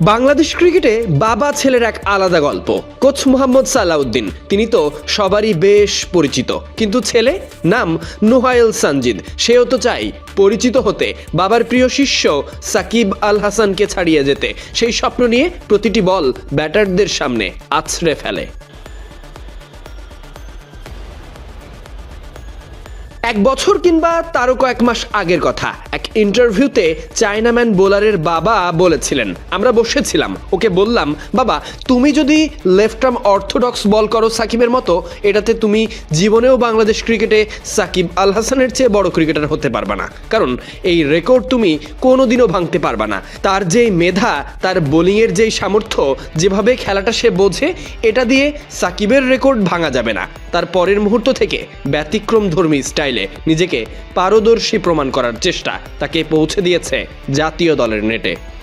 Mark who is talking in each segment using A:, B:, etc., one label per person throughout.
A: বাংলাদেশ ক্রিকেটে বাবা ছেলের এক আলাদা গল্প। কোচ মোহাম্মদ সালাউদ্দিন। তিনি তো সবারই বেশ পরিচিত। কিন্তু ছেলে? নাম নোহায়েল সানজিদ। সেও তো চাই পরিচিত হতে। বাবার প্রিয় শিষ্য সাকিব আল হাসানকে ছাড়িয়ে যেতে। সেই স্বপ্ন নিয়ে প্রতিটি বল ব্যাটারদের সামনে আছড়ে ফেলে। এক বছর কিংবা তারও কয়েক মাস আগের কথা। এক ইন্টারভিউতে চায়নাম্যান বোলারের বাবা বলেছিলেন, আমরা বসেছিলাম, ওকে বললাম, বাবা, তুমি যদি লেফট আর্ম অর্থোডক্স বল করো সাকিবের মতো, এটাতে তুমি জীবনেও বাংলাদেশ ক্রিকেটে সাকিব আল হাসানের চেয়ে বড় ক্রিকেটার হতে পারবা না। কারণ এই রেকর্ড তুমি কোনোদিনও ভাঙতে পারবা না। তার যেই মেধা, তার বোলিংয়ের যেই সামর্থ্য, যেভাবে খেলাটা সে বোঝে, এটা দিয়ে সাকিবের রেকর্ড ভাঙা যাবে না। তার পরের মুহূর্ত থেকে ব্যতিক্রম ধর্মী স্টাইলে নিজেকে পারদর্শী প্রমাণ করার চেষ্টা তাকে পৌঁছে দিয়েছে জাতীয় দলের নেটে।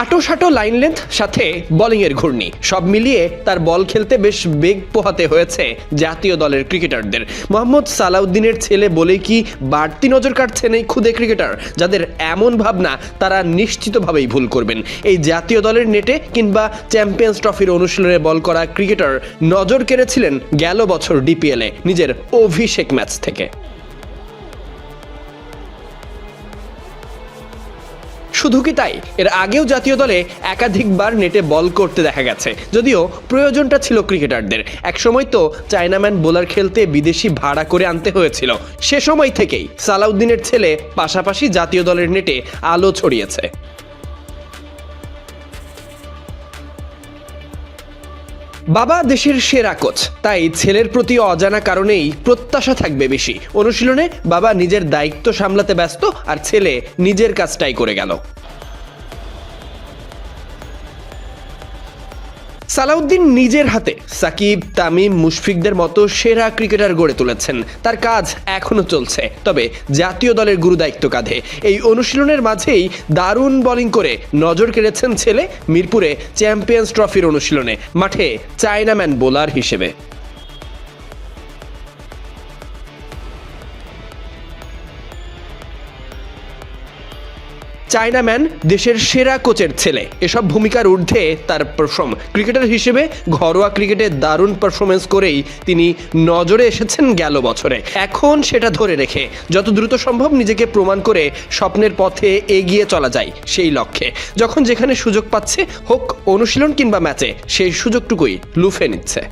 A: আটো সাটো লাইন লেন্থ সাথে বোলিংয়ের ঘূর্ণি। সব মিলিয়ে তার বল খেলতে বেশ বেগ পোহাতে হয়েছে জাতীয় দলের ক্রিকেটারদের। মোহাম্মদ সালাউদ্দিনের ছেলে বলে কি বাড়তি নজর কাটছেন এই খুদে ক্রিকেটার? যাদের এমন ভাবনা, তারা নিশ্চিতভাবেই ভুল করবেন। এই জাতীয় দলের নেটে কিংবা চ্যাম্পিয়ন্স ট্রফির অনুশীলনে বল করা ক্রিকেটার নজর কেড়েছিলেন গেল বছর ডিপিএলে নিজের অভিষেক ম্যাচ থেকে। শুধু কি তাই? এর আগেও জাতীয় দলে একাধিকবার নেটে বল করতে দেখা গেছে। যদিও প্রয়োজনটা ছিল ক্রিকেটারদের। একসময় তো চায়নাম্যান বোলার খেলতে বিদেশি ভাড়া করে আনতে হয়েছিল। সে সময় থেকেই সালাউদ্দিনের ছেলে পাশাপাশি জাতীয় দলের নেটে আলো ছড়িয়েছে। বাবা দেশের সেরা কোচ। তাই ছেলের প্রতি অজানা কারণেই প্রত্যাশা থাকবে বেশি। অনুশীলনে বাবা নিজের দায়িত্ব সামলাতে ব্যস্ত আর ছেলে নিজের কাজটাই করে গেল। সালাউদ্দিন নিজের হাতে সাকিব, তামিম, মুশফিকদের মতো সেরা ক্রিকেটার গড়ে তুলেছেন। তার কাজ এখনও চলছে। তবে জাতীয় দলের গুরুদায়িত্ব কাঁধে। এই অনুশীলনের মাঝেই দারুণ বোলিং করে নজর কেড়েছেন ছেলে মিরপুরে চ্যাম্পিয়ন্স ট্রফির অনুশীলনে। মাঠে চায়নাম্যান বোলার হিসেবে। চায়নাম্যান দেশের সেরা কোচের ছেলে। এসব ভূমিকার ঊর্ধ্বে তার পারফর্ম ক্রিকেটার হিসেবে ঘরোয়া ক্রিকেটে দারুণ পারফরমেন্স করেই তিনি নজরে এসেছেন গেল বছরে। এখন সেটা ধরে রেখে, যত দ্রুত সম্ভব নিজেকে প্রমাণ করে স্বপ্নের পথে এগিয়ে চলা যায় সেই লক্ষ্যে। যখন যেখানে সুযোগ পাচ্ছে, হোক অনুশীলন কিংবা ম্যাচে, সেই সুযোগটুকুই লুফে নিচ্ছে।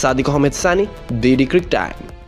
A: Sadiq Ahmed Sunny BD cric time.